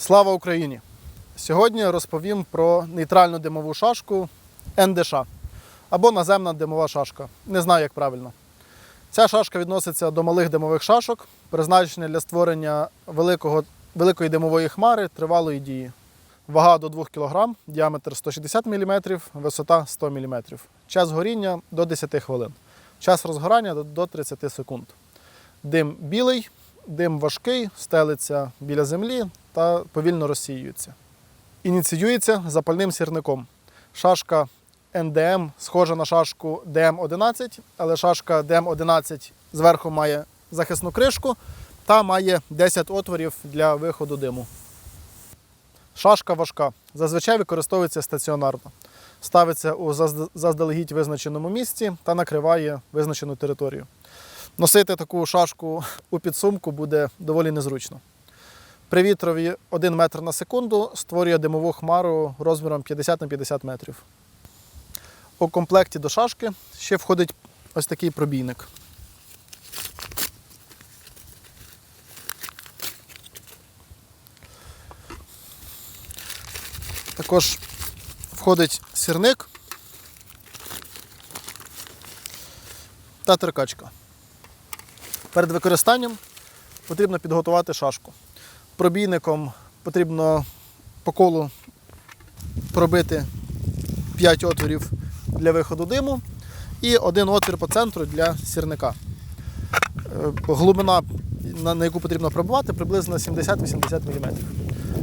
Слава Україні! Сьогодні розповім про нейтральну димову шашку НДШ або наземна димова шашка. Не знаю, як правильно. Ця шашка відноситься до малих димових шашок, призначена для створення великого, великої димової хмари тривалої дії. Вага до 2 кг, діаметр 160 мм, висота 100 мм. Час горіння до 10 хвилин. Час розгорання до- до 30 секунд. Дим білий, дим важкий, стелиться біля землі та повільно розсіюється. Ініціюється запальним сірником. Шашка НДМ схожа на шашку ДМ-11, але шашка ДМ-11 зверху має захисну кришку та має 10 отворів для виходу диму. Шашка важка. Зазвичай використовується стаціонарно. Ставиться у заздалегідь визначеному місці та накриває визначену територію. Носити таку шашку у підсумку буде доволі незручно. При вітрові 1 метр на секунду створює димову хмару розміром 50 на 50 метрів. У комплекті до шашки ще входить ось такий пробійник. Також входить сірник та теркачка. Перед використанням потрібно підготувати шашку. Пробійником потрібно по колу пробити 5 отворів для виходу диму і один отвір по центру для сірника. Е, Глибина, на яку потрібно пробивати, приблизно 70-80 мм.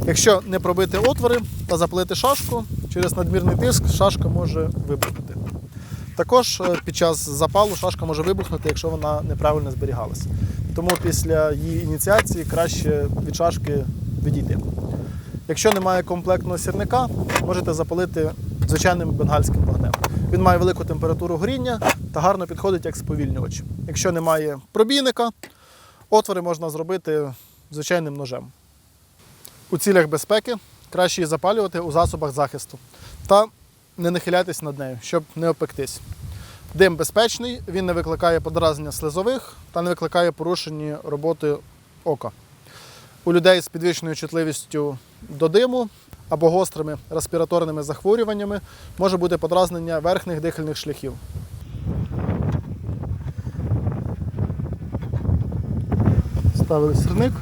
Якщо не пробити отвори та запалити шашку, через надмірний тиск шашка може вибухнути. Також е, під час запалу шашка може вибухнути, якщо вона неправильно зберігалася. Тому після її ініціації краще від шашки відійти. Якщо немає комплектного сірника, можете запалити звичайним бенгальським вогнем. Він має велику температуру горіння та гарно підходить як сповільнювач. Якщо немає пробійника, отвори можна зробити звичайним ножем. У цілях безпеки краще її запалювати у засобах захисту та не нахилятись над нею, щоб не опектись. Дим безпечний, він не викликає подразнення слизових та не викликає порушення роботи ока. У людей з підвищеною чутливістю до диму або гострими респіраторними захворюваннями може бути подразнення верхніх дихальних шляхів. Ставили сірник.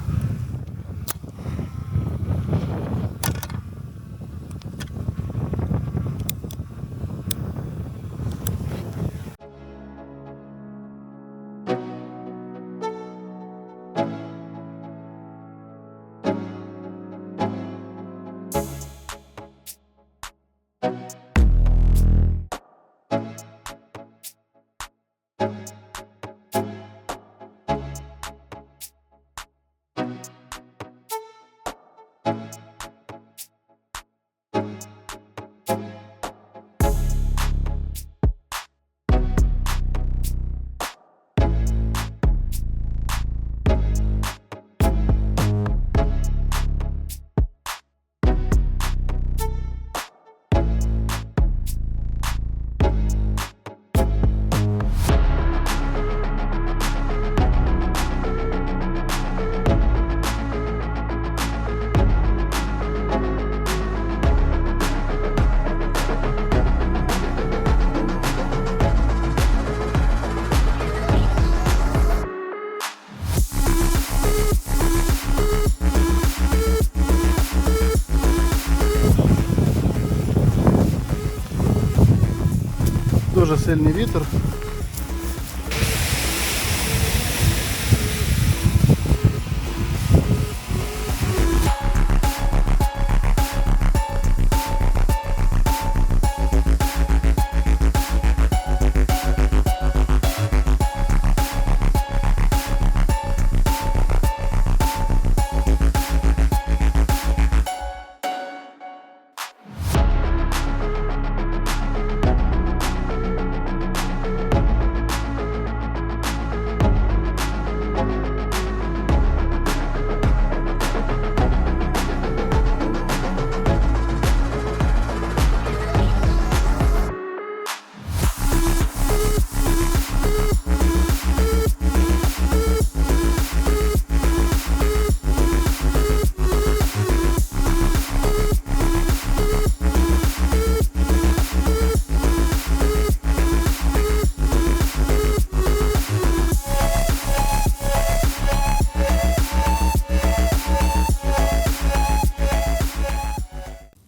Дуже сильний вітер.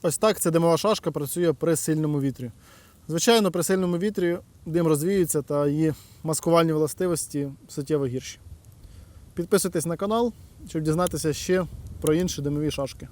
Ось так ця димова шашка працює при сильному вітрі. Звичайно, при сильному вітрі дим розвіюється та її маскувальні властивості суттєво гірші. Підписуйтесь на канал, щоб дізнатися ще про інші димові шашки.